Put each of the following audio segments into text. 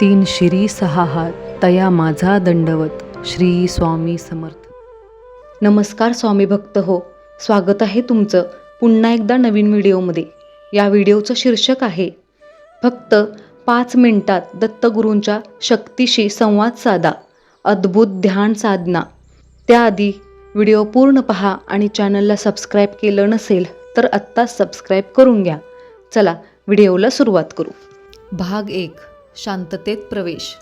तीन शिरी सहा हात तया माझा दंडवत श्री स्वामी समर्थ. नमस्कार स्वामी भक्त हो स्वागत आहे तुमचं पुन्हा एकदा नवीन व्हिडिओमध्ये. या व्हिडिओचं शीर्षक आहे फक्त पाच मिनिटात दत्तगुरूंच्या शक्तीशी संवाद साधा अद्भुत ध्यान साधना. त्याआधी व्हिडिओ पूर्ण पहा आणि चॅनलला सबस्क्राईब केलं नसेल तर आत्ताच सबस्क्राईब करून घ्या. चला व्हिडिओला सुरुवात करू. भाग एक. शांततेत प्रवेश.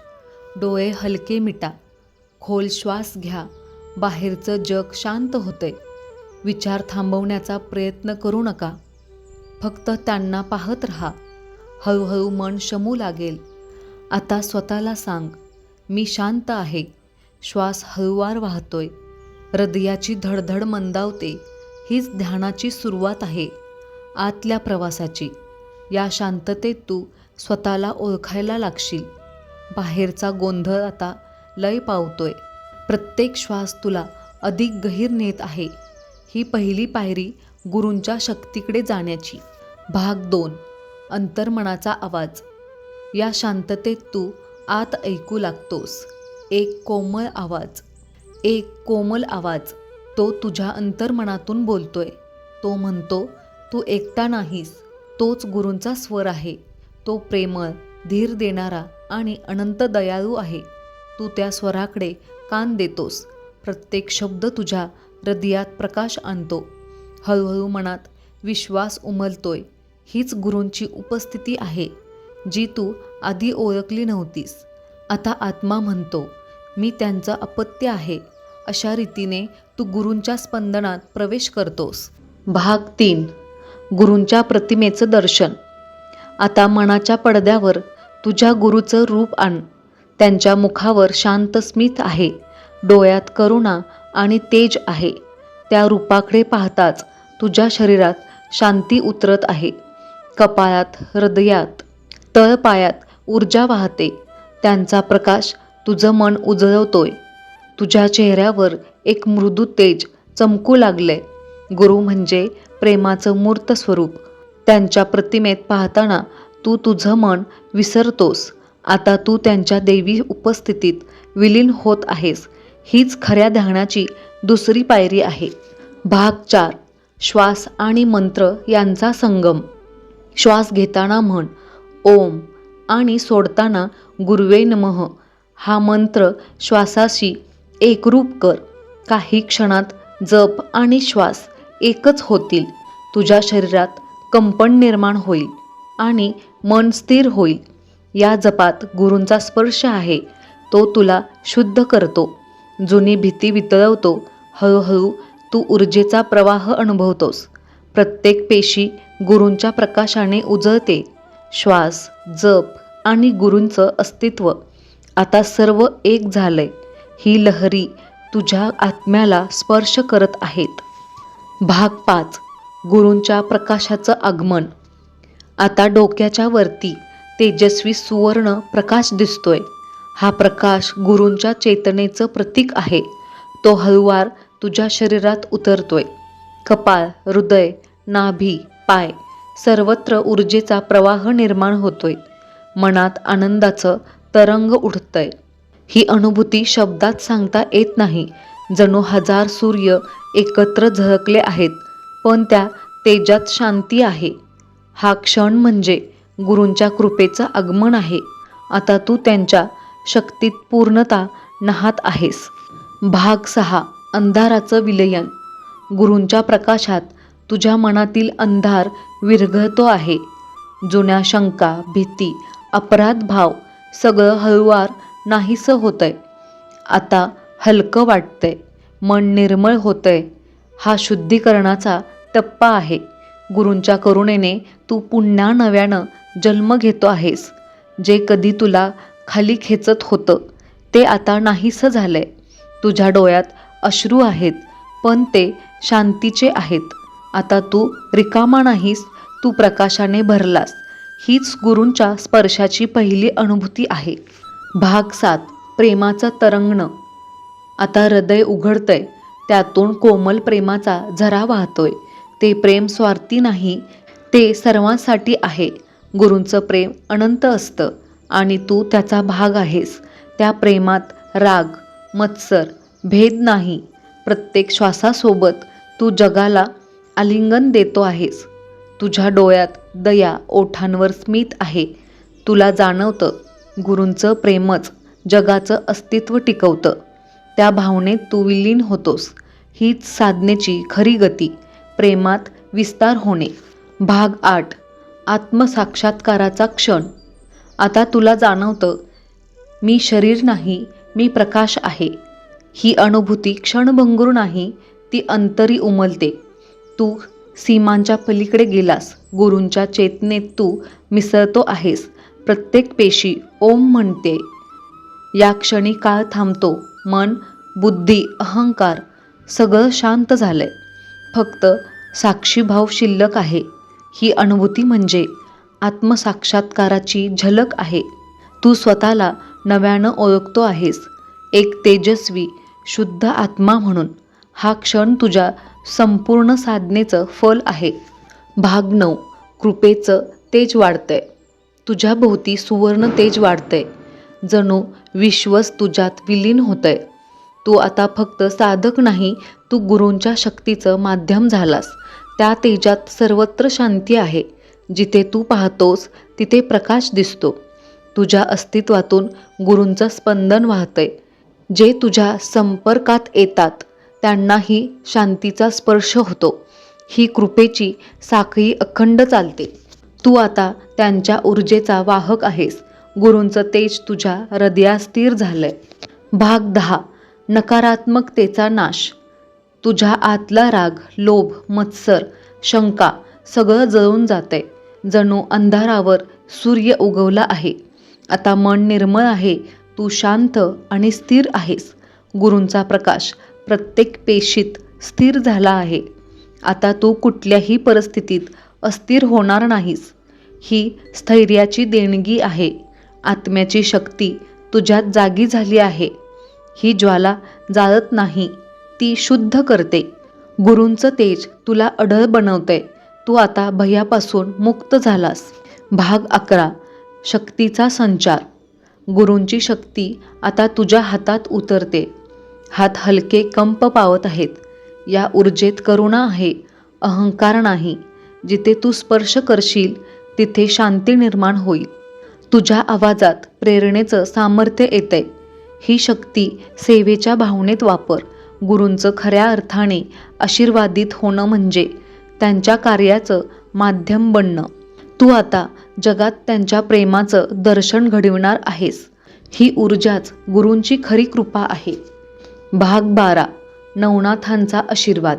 डोळे हलके मिटा. खोल श्वास घ्या. बाहेरचं जग शांत होतंय विचार थांबवण्याचा प्रयत्न करू नका. फक्त त्यांना पाहत राहा. हळूहळू मन शमू लागेल. आता स्वतःला सांग मी शांत आहे. श्वास हळूवार वाहतोय. हृदयाची धडधड मंदावते. हीच ध्यानाची सुरुवात आहे. आतल्या प्रवासाची. या शांततेत तू स्वतःला ओळखायला लागशील. बाहेरचा गोंधळ आता लय पावतोय. प्रत्येक श्वास तुला अधिक गहीर नेत आहे. ही पहिली पायरी गुरूंच्या शक्तीकडे जाण्याची. भाग दोन. अंतर्मनाचा आवाज. या शांततेत तू आत ऐकू लागतोस. एक कोमल आवाज. एक कोमल आवाज. तो तुझ्या अंतर्मनातून बोलतोय. तो म्हणतो तू एकटा नाहीस. तोच गुरूंचा स्वर आहे. तो प्रेमळ धीर देणारा आणि अनंत दयाळू आहे. तू त्या स्वराकडे कान देतोस. प्रत्येक शब्द तुझ्या हृदयात प्रकाश आणतो. हळूहळू मनात विश्वास उमलतोय. हीच गुरूंची उपस्थिती आहे जी तू आधी ओळखली नव्हतीस. आता आत्मा म्हणतो मी त्यांचं अपत्य आहे. अशा रीतीने तू गुरूंच्या स्पंदनात प्रवेश करतोस. भाग तीन. गुरूंच्या प्रतिमेचं दर्शन. आता मनाच्या पडद्यावर तुझ्या गुरुचं रूप आण. त्यांच्या मुखावर शांत स्मित आहे. डोळ्यात करुणा आणि तेज आहे. त्या रूपाकडे पाहताच तुझ्या शरीरात शांती उतरत आहे. कपाळात हृदयात तळपायात ऊर्जा वाहते. त्यांचा प्रकाश तुझं मन उजळवतोय. तुझ्या चेहऱ्यावर एक मृदू तेज चमकू लागले गुरु म्हणजे प्रेमाचं मूर्त स्वरूप. त्यांच्या प्रतिमेत पाहताना तू तुझं मन विसरतोस. आता तू त्यांच्या देवी उपस्थितीत विलीन होत आहेस. हीच खऱ्या ध्यानाची दुसरी पायरी आहे. भाग चार. श्वास आणि मंत्र यांचा संगम. श्वास घेताना म्हण ओम आणि सोडताना गुरुवे नमः. हा मंत्र श्वासाशी एकरूप कर. काही क्षणात जप आणि श्वास एकच होतील. तुझ्या शरीरात कंपन निर्माण होईल आणि मन स्थिर होईल. या जपात गुरूंचा स्पर्श आहे. तो तुला शुद्ध करतो. जुनी भीती वितळवतो. हळूहळू तू ऊर्जेचा प्रवाह अनुभवतोस. प्रत्येक पेशी गुरूंच्या प्रकाशाने उजळते. श्वास जप आणि गुरूंचं अस्तित्व. आता सर्व एक झालंय. ही लहरी तुझ्या आत्म्याला स्पर्श करत आहेत. भाग पाच. गुरूंच्या प्रकाशाचं आगमन. आता डोक्याच्या वरती तेजस्वी सुवर्ण प्रकाश दिसतोय. हा प्रकाश गुरूंच्या चेतनेचं प्रतीक आहे. तो हळुवार तुझ्या शरीरात उतरतोय. कपाळ हृदय नाभी पाय सर्वत्र ऊर्जेचा प्रवाह निर्माण होतोय. मनात आनंदाचं तरंग उठतंय. ही अनुभूती शब्दात सांगता येत नाही. जणू हजार सूर्य एकत्र झळकले आहेत. पण त्या तेजात शांती आहे. हा क्षण म्हणजे गुरूंच्या कृपेचं आगमन आहे. आता तू त्यांच्या शक्तीत पूर्णता नहात आहेस. भाग सहा अंधाराचं विलयन. गुरूंच्या प्रकाशात तुझ्या मनातील अंधार विरघळतो आहे. जुन्या शंका भीती अपराध भाव सगळं हळुवार नाहीसं होतंय. आता हलकं वाटतंय. मन निर्मळ होतंय. हा शुद्धीकरणाचा टप्पा आहे. गुरूंच्या करुणेने तू पुन्हा नव्यानं जन्म घेतो आहेस. जे कधी तुला खाली खेचत होतं ते आता नाहीसं झालंय. तुझ्या डोळ्यात अश्रू आहेत पण ते शांतीचे आहेत. आता तू रिकामा नाहीस तू प्रकाशाने भरलास. हीच गुरूंच्या स्पर्शाची पहिली अनुभूती आहे. भाग सात प्रेमाचं तरंगणं. आता हृदय उघडतंय त्यातून कोमल प्रेमाचा झरा वाहतोय. ते प्रेम स्वार्थी नाही ते सर्वांसाठी आहे. गुरूंचं प्रेम अनंत असतं आणि तू त्याचा भाग आहेस. त्या प्रेमात राग मत्सर भेद नाही. प्रत्येक श्वासासोबत तू जगाला आलिंगन देतो आहेस. तुझ्या डोळ्यात दया ओठांवर स्मित आहे. तुला जाणवतं गुरूंचं प्रेमच जगाचं अस्तित्व टिकवतं. त्या भावनेत तू विलीन होतोस. हीच साधनेची खरी गती. प्रेमात विस्तार होणे. भाग आठ. आत्मसाक्षात्काराचा क्षण. आता तुला जाणवतं मी शरीर नाही मी प्रकाश आहे. ही अनुभूती क्षणभंगूर नाही ती अंतरी उमलते. तू सीमांच्या पलीकडे गेलास गुरूंच्या चेतनेत तू मिसळतो आहेस. प्रत्येक पेशी ओम म्हणते. या क्षणी काळ थांबतो मन बुद्धी अहंकार सगळं शांत झालंय. फक्त साक्षीभाव शिल्लक आहे. ही अनुभूती म्हणजे आत्मसाक्षात्काराची झलक आहे. तू स्वतःला नव्यानं ओळखतो आहेस. एक तेजस्वी शुद्ध आत्मा म्हणून हा क्षण तुझ्या संपूर्ण साधनेचं फल आहे. भाग नऊ कृपेचं तेज वाढतंय. तुझ्या भोवती सुवर्ण तेज वाढतंय. जणू विश्वस तुझ्यात विलीन होतंय. तू आता फक्त साधक नाही तू गुरूंच्या शक्तीचं माध्यम झालास. त्या तेजात सर्वत्र शांती आहे. जिथे तू पाहतोस तिथे प्रकाश दिसतो. तुझ्या अस्तित्वातून गुरूंचं स्पंदन वाहतंय. जे तुझ्या संपर्कात येतात त्यांनाही शांतीचा स्पर्श होतो. ही कृपेची साखळी अखंड चालते. तू आता त्यांच्या ऊर्जेचा वाहक आहेस. गुरूंचं तेज तुझ्या हृदयात स्थिर झालंय. भाग दहा. नकारात्मकतेचा नाश. तुझ्या आतला राग लोभ मत्सर शंका सगळं जळून जातंय. जणू अंधारावर सूर्य उगवला आहे. आता मन निर्मळ आहे. तू शांत आणि स्थिर आहेस. गुरूंचा प्रकाश प्रत्येक पेशीत स्थिर झाला आहे. आता तू कुठल्याही परिस्थितीत अस्थिर होणार नाहीस. ही स्थैर्याची देणगी आहे. आत्म्याची शक्ती तुझ्यात जागी झाली आहे. ही ज्वाला जाळत नाही. ती शुद्ध करते. गुरूंचं तेज तुला अढळ बनवतंय. तू आता भयापासून मुक्त झालास. भाग अकरा. शक्तीचा संचार. गुरूंची शक्ती आता तुझ्या हातात उतरते. हात हलके कंप पावत आहेत. या ऊर्जेत करुणा आहे. अहंकार नाही. जिथे तू स्पर्श करशील तिथे शांती निर्माण होईल. तुझ्या आवाजात प्रेरणेचं सामर्थ्य येतंय. ही शक्ती सेवेच्या भावनेत वापर. गुरूंचं खऱ्या अर्थाने आशीर्वादित होणं म्हणजे त्यांच्या कार्याचं माध्यम बनणं. तू आता जगात त्यांच्या प्रेमाचं दर्शन घडविणार आहेस. ही ऊर्जाच गुरूंची खरी कृपा आहे. भाग बारा. नवनाथांचा आशीर्वाद.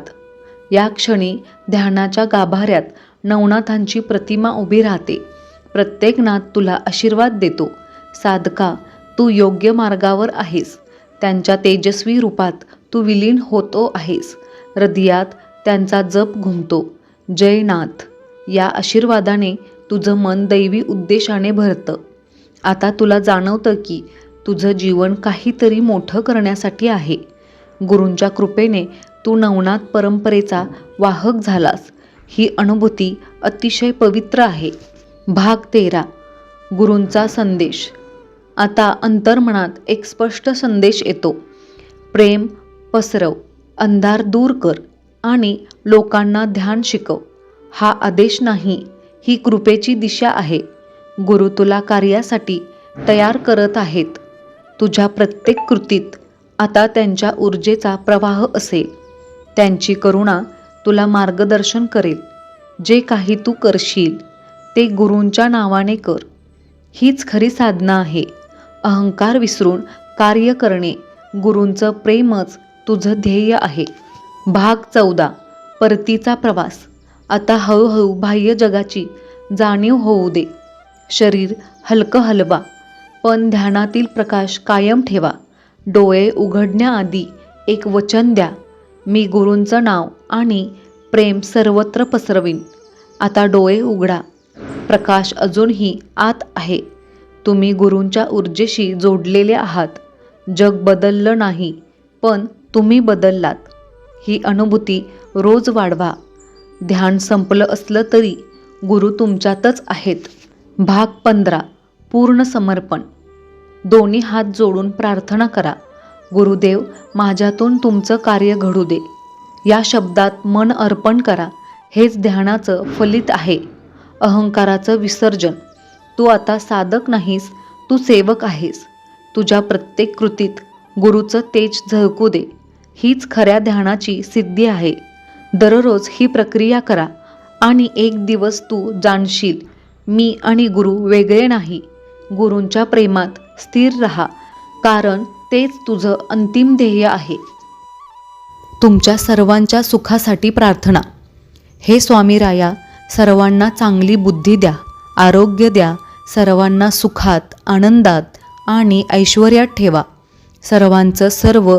या क्षणी ध्यानाच्या गाभाऱ्यात नवनाथांची प्रतिमा उभी राहते. प्रत्येक नाथ तुला आशीर्वाद देतो. साधका तू योग्य मार्गावर आहेस. त्यांच्या तेजस्वी रूपात तू विलीन होतो आहेस. हृदयात त्यांचा जप घुमतो. जयनाथ या आशीर्वादाने तुझं मन दैवी उद्देशाने भरतं. आता तुला जाणवतं की तुझं जीवन काहीतरी मोठं करण्यासाठी आहे. गुरूंच्या कृपेने तू नवनाथ परंपरेचा वाहक झालास. ही अनुभूती अतिशय पवित्र आहे. भाग तेरा. गुरूंचा संदेश. आता अंतर्मनात एक स्पष्ट संदेश येतो. प्रेम पसरव अंधार दूर कर आणि लोकांना ध्यान शिकव. हा आदेश नाही ही कृपेची दिशा आहे. गुरु तुला कार्यासाठी तयार करत आहेत. तुझ्या प्रत्येक कृतीत आता त्यांच्या ऊर्जेचा प्रवाह असेल. त्यांची करुणा तुला मार्गदर्शन करेल. जे काही तू करशील ते गुरूंच्या नावाने कर. हीच खरी साधना आहे. अहंकार विसरून कार्य करणे गुरूंचं प्रेमच तुझं ध्येय आहे. भाग चौदा. परतीचा प्रवास. आता हळूहळू बाह्य जगाची जाणीव होऊ दे. शरीर हलकं हलवा पण ध्यानातील प्रकाश कायम ठेवा. डोळे उघडण्याआधी एक वचन द्या. मी गुरूंचं नाव आणि प्रेम सर्वत्र पसरवीन. आता डोळे उघडा. प्रकाश अजूनही आत आहे. तुम्ही गुरूंच्या ऊर्जेशी जोडलेले आहात. जग बदललं नाही. पण तुम्ही बदललात. ही अनुभूती रोज वाढवा. ध्यान संपलं असलं तरी गुरु तुमच्यातच आहेत. भाग पंधरा पूर्ण समर्पण. दोन्ही हात जोडून प्रार्थना करा. गुरुदेव माझ्यातून तुमचं कार्य घडू दे. या शब्दात मन अर्पण करा. हेच ध्यानाचं फलित आहे. अहंकाराचं विसर्जन. तू आता साधक नाहीस तू सेवक आहेस. तुझ्या प्रत्येक कृतीत गुरुचं तेज झळकू दे. हीच खऱ्या ध्यानाची सिद्धी आहे. दररोज ही प्रक्रिया करा आणि एक दिवस तू जाणशील मी आणि गुरु वेगळे नाही. गुरूंच्या प्रेमात स्थिर रहा कारण तेच तुझं अंतिम ध्येय आहे. तुमच्या सर्वांच्या सुखासाठी प्रार्थना. हे स्वामी राया सर्वांना चांगली बुद्धी द्या आरोग्य द्या सर्वांना सुखात आनंदात आणि ऐश्वर्यात ठेवा. सर्वांचं सर्व